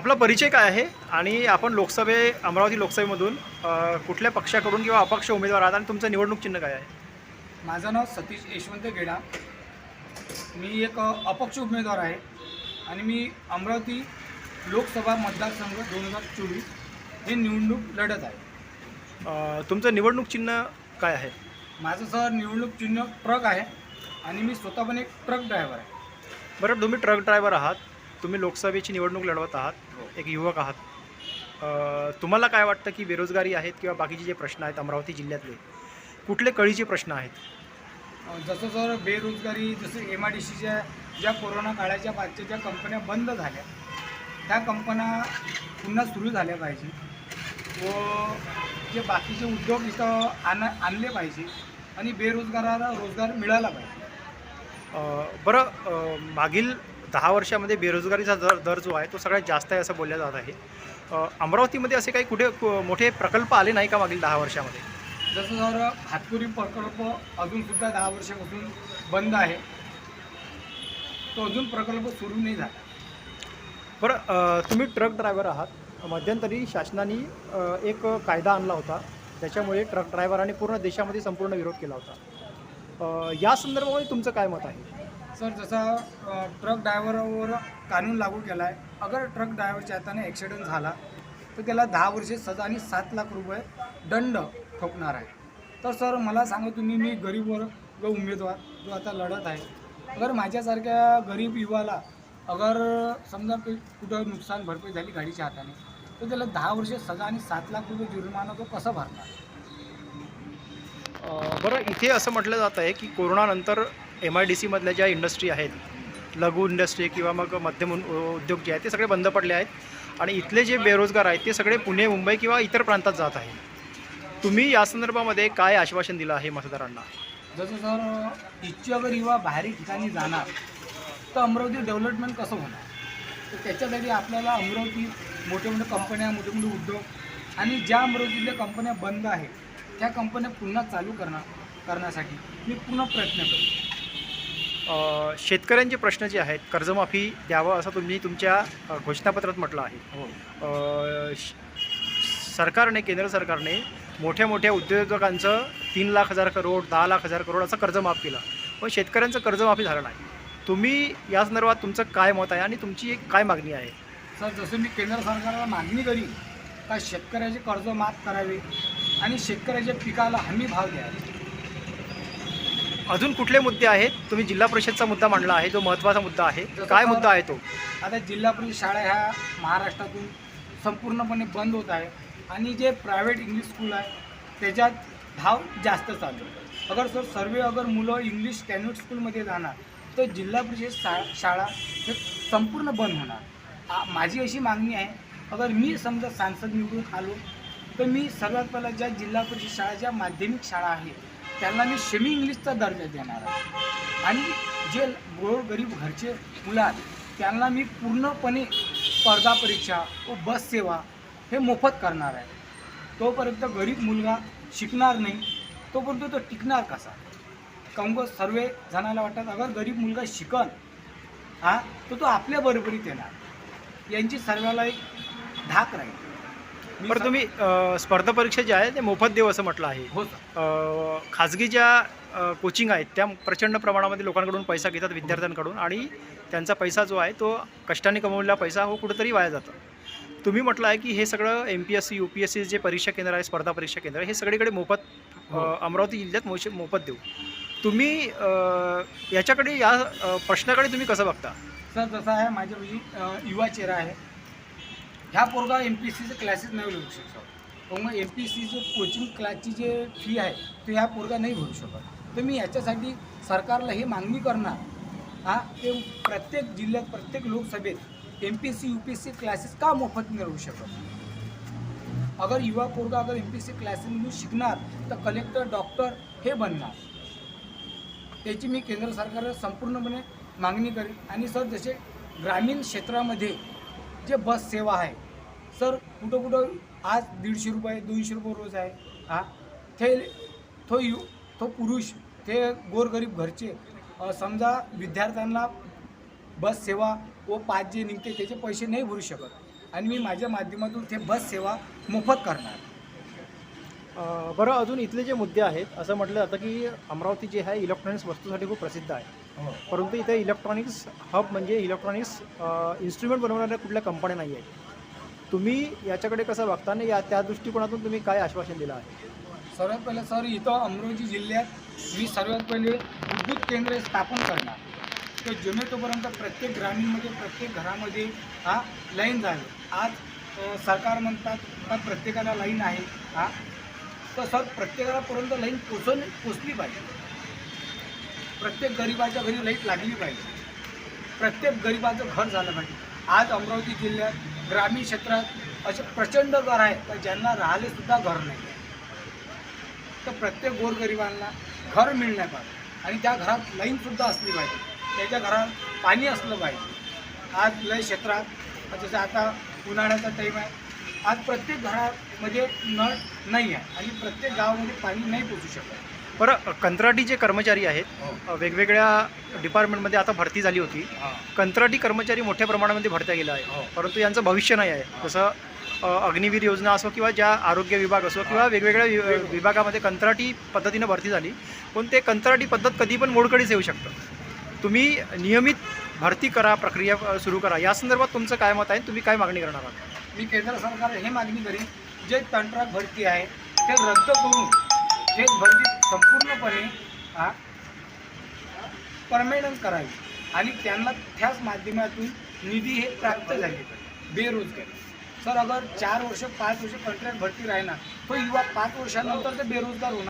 आपला परिचय काय आहे? आणि आपण लोकसभे अमरावती लोकसभेमधून कुठल्या पक्षाकडून किंवा अपक्ष उमेदवार आहात आणि तुमचं निवडणूक चिन्ह काय आहे? माझं नाव सतीश यशवंत गेडा. मी एक अपक्ष उमेदवार आहे आणि मी अमरावती लोकसभा मतदारसंघ दोन हजार चोवीस हे निवडणूक लढत आहे. तुमचं निवडणूक चिन्ह काय आहे? माझं सर निवडणूक चिन्ह ट्रक आहे आणि मी स्वतः पण एक ट्रक ड्रायव्हर आहे. बरं तुम्ही ट्रक ड्रायव्हर आहात. तुम्ही लोकसभेची निवडणूक लढवत आहात एक युवक आहात. तुम्हाला काय वाटतं की बेरोजगारी आहेत किंवा बाकीचे जे प्रश्न आहेत अमरावती जिल्ह्यातले कुठले कळीचे प्रश्न आहेत? जसं सर बेरोजगारी जसं एम आय डी सीच्या ज्या कोरोना काळाच्या बादच्या ज्या कंपन्या बंद झाल्या त्या कंपन्या पुन्हा सुरू झाल्या पाहिजे. व जे बाकीचे उद्योग इथं आण आणले पाहिजे आणि बेरोजगाराला रोजगार मिळाला पाहिजे. बरं मागील दहा वर्षामध्ये बेरोजगारीचा दर दर जो आहे तो सगळ्यात जास्त आहे असं बोललं जात आहे. अमरावतीमध्ये असे काही कुठे मोठे प्रकल्प आले नाही का मागील दहा वर्षामध्ये? जसं जर हातपुरी प्रकल्प अजूनसुद्धा दहा वर्षापासून बंद आहे तो अजून प्रकल्प सुरू नाही झाला. बरं तुम्ही ट्रक ड्रायव्हर आहात. मध्यंतरी शासनाने एक कायदा आणला होता. त्याच्यामुळे ट्रक ड्रायव्हरांनी पूर्ण देशामध्ये संपूर्ण विरोध केला होता. या संदर्भामध्ये तुमचं काय मत आहे? सर जसा ट्रक ड्रायव्हरवर कानून लागू केला आहे अगर ट्रक ड्रायव्हरच्या हाताने ॲक्सिडेंट झाला तर त्याला दहा वर्षे सजा आणि सात लाख रुपये दंड ठोकणार आहे. तर सर मला सांगा तुम्ही मी गरीब वर्ग उमेदवार जो आता लढत आहे अगर माझ्यासारख्या गरीब युवाला अगर समजा कुठं नुकसान भरपाई झाली गाडीच्या हाताने तर त्याला दहा वर्षे सजा आणि सात लाख रुपये जुर्माना तो कसा भरणार? बरं इथे असं म्हटलं जात आहे की कोरोनानंतर एम आय डी सीमधल्या ज्या इंडस्ट्री आहेत लघु इंडस्ट्री किंवा मग मध्यम उद्योग जे आहेत ते सगळे बंद पडले आहेत. आणि इथले जे बेरोजगार आहेत ते सगळे पुणे मुंबई किंवा इतर प्रांतात जात आहेत. तुम्ही या संदर्भामध्ये काय आश्वासन दिलं आहे मतदारांना? जसं सर इच्छुक अगर युवा बाहेरील ठिकाणी जाणार तर अमरावती डेव्हलपमेंट कसं होणार? तर त्याच्यासाठी आपल्याला अमरावती मोठे मोठे कंपन्या मोठे मोठे उद्योग आणि ज्या अमरावतीतल्या कंपन्या बंद आहेत त्या कंपन्या पुन्हा चालू करणार करण्यासाठी मी पुन्हा प्रयत्न करतो. शेतकऱ्यांचे प्रश्न जे आहेत कर्जमाफी द्यावं असं तुम्ही तुमच्या घोषणापत्रात म्हटलं आहे. हो. सरकारने केंद्र सरकारने मोठ्या मोठ्या उद्योजकांचं तीन लाख हजार करोड दहा लाख हजार करोड असं कर्ज माफ केलं. पण शेतकऱ्यांचं कर्जमाफी झालं नाही. तुम्ही या संदर्भात तुमचं काय मत आहे आणि तुमची एक काय मागणी आहे? सर जसं मी केंद्र सरकारला मागणी करीन का शेतकऱ्याचे कर्ज माफ करावे आणि शेतकऱ्याच्या पिकाला हमी भाव द्यावा? अजून कुठले मुद्दे आहेत? तुम्ही जिल्हा परिषदचा मुद्दा मांडला आहे जो महत्त्वाचा मुद्दा आहे. काय मुद्दा आहे तो? आता जिल्हा परिषद शाळा ह्या महाराष्ट्रातून संपूर्णपणे बंद होत आहे आणि जे प्रायव्हेट इंग्लिश स्कूल आहे त्याच्यात भाव जास्त चालू अगर सर सर्व अगर मुलं इंग्लिश कॅन्व्हेट स्कूलमध्ये जाणार तर जिल्हा परिषद शा शाळा हे संपूर्ण बंद होणार. आ- माझी अशी मागणी आहे अगर मी समजा सांसद निवडून आलो तर मी सर्वात पहिला ज्या जिल्हा परिषद शाळा ज्या माध्यमिक शाळा आहेत त्यांना मी सेमी इंग्लिशचा दर्जा देणार आहे. आणि जे गोरगरीब घरचे मुलं आहेत त्यांना मी पूर्णपणे स्पर्धा परीक्षा व बस सेवा हे मोफत करणार आहे. तोपर्यंत गरीब मुलगा शिकणार नाही तोपर्यंत तो टिकणार कसा? काऊन सर्व जणाला वाटतात अगर गरीब मुलगा शिकन हा तर तो आपल्या बरोबरीत येणार. यांची सर्वाला एक धाक राहील. बरं तुम्ही अ, स्पर्धा परीक्षा जे आहे ते मोफत देव असं म्हटलं आहे. हो सर अ, खाजगी ज्या अ, कोचिंग आहेत त्या प्रचंड प्रमाणामध्ये लोकांकडून पैसा घेतात विद्यार्थ्यांकडून आणि त्यांचा पैसा जो आहे तो कष्टाने कमवलेला पैसा हो कुठंतरी वाया जातो. तुम्ही म्हटलं आहे की हे सगळं M P S C U P S C जे परीक्षा केंद्र आहे स्पर्धा परीक्षा केंद्र हे सगळीकडे मोफत अ, हो. अमरावती जिल्ह्यात मोश मोफत देऊ. तुम्ही अ, याच्याकडे या अ, प्रश्नाकडे तुम्ही कसं बघता? सर जसं आहे माझ्यापाशी अ, युवा चेहरा आहे. ह्या पोरगा एम पी एस सीचे क्लासेस नाही भरू शकतो. मग एम पी एस सीचे कोचिंग क्लासची जे फी आहे ते ह्या पोरगा नाही भरू शकत. तर मी याच्यासाठी सरकारला हे मागणी करणार. हा ते प्रत्येक जिल्ह्यात प्रत्येक लोकसभेत M P S C U P S C classes का मोफत नाही राहू शकत? अगर युवा पोरगा अगर एम पी एस सी क्लासेसमधून शिकणार तर कलेक्टर डॉक्टर हे बनणार. त्याची मी केंद्र सरकारला संपूर्णपणे मागणी करेन. आणि सर जसे ग्रामीण क्षेत्रामध्ये जे बस सेवा आहे सर कुठं कुठं आज दीडशे रुपये दोनशे रुपये रोज आहे. हा? ते तो यु तो पुरुष ते गोरगरीब घरचे समजा विद्यार्थ्यांना बस सेवा व पाच जे निघते त्याचे पैसे नाही भरू शकत. आणि मी माझ्या माध्यमातून ते बस सेवा मोफत करणार. बरं अजून इथले जे मुद्दे आहेत असं म्हटलं जातं की अमरावती जे आहे इलेक्ट्रॉनिक्स वस्तूसाठी खूप प्रसिद्ध आहे. परंतु इथे इलेक्ट्रॉनिक्स हब म्हणजे इलेक्ट्रॉनिक्स इन्स्ट्रुमेंट बनवणाऱ्या कुठल्या कंपन्या नाही आहेत तुम्ही याच्याकडे कसं बघता या त्या दृष्टिकोनातून तुम्ही काय आश्वासन दिलं आहे? सर्वात पहिले सर इथं अमरावती जिल्ह्यात मी सर्वात पहिले विद्युत केंद्र स्थापन करणार. तर झोमॅटोपर्यंत प्रत्येक ग्रामीणमध्ये प्रत्येक घरामध्ये हा लाईन झाली. आज सरकार म्हणतात का प्रत्येकाला लाईन आहे. हा. तर सर प्रत्येकापर्यंत लाईन पोचवली पोचली पाहिजे. प्रत्येक गरिबाच्या घरी लाइट लागली पाहिजे. प्रत्येक गरिबाचं घर झालं पाहिजे. आज अमरावती जिल्ह्यात ग्रामीण क्षेत्रात असे प्रचंड घर आहेत तर ज्यांना राहिलेसुद्धा घर नाही. तर प्रत्येक गोरगरिबांना घर मिळणार पाहिजे. आणि त्या घरात लाईनसुद्धा असली पाहिजे. त्याच्या घरात पाणी असलं पाहिजे. आज लय क्षेत्रात जसं आता उन्हाळ्याचा टाईम आहे. आज प्रत्येक घरामध्ये नळ नाही आहे. आणि प्रत्येक गावामध्ये पाणी नाही पोचू शकत. बरं कंत्राटी जे कर्मचारी आहेत अ, वेगवेगळ्या डिपार्टमेंटमध्ये आता भरती झाली होती. कंत्राटी कर्मचारी मोठ्या प्रमाणामध्ये भरत्या गेला आहे. हो. परंतु यांचं भविष्य नाही आहे. जसं अग्निवीर योजना असो किंवा ज्या आरोग्य विभाग असो किंवा वेगवेगळ्या वि- विभागामध्ये कंत्राटी पद्धतीनं भरती झाली. पण ते कंत्राटी पद्धत कधी पण मोडकळीच येऊ शकतं. तुम्ही नियमित भरती करा प्रक्रिया सुरू करा. या संदर्भात तुमचं काय मत आहे? तुम्ही काय मागणी करणार आहात? मी केंद्र सरकार हे मागणी करीन. जे कंत्राट भरती आहे ते रद्द करून शेत बंदी संपूर्णपणे हा परमनंट करावी. आणि त्यांना त्याच माध्यमातून निधी हे प्राप्त झाले. पाहिजे बेरोजगारी. सर अगर चार वर्ष पाच वर्ष कंत्राट भरती राहणार तो युवा पाच वर्षानंतर ते बेरोजगार होणार.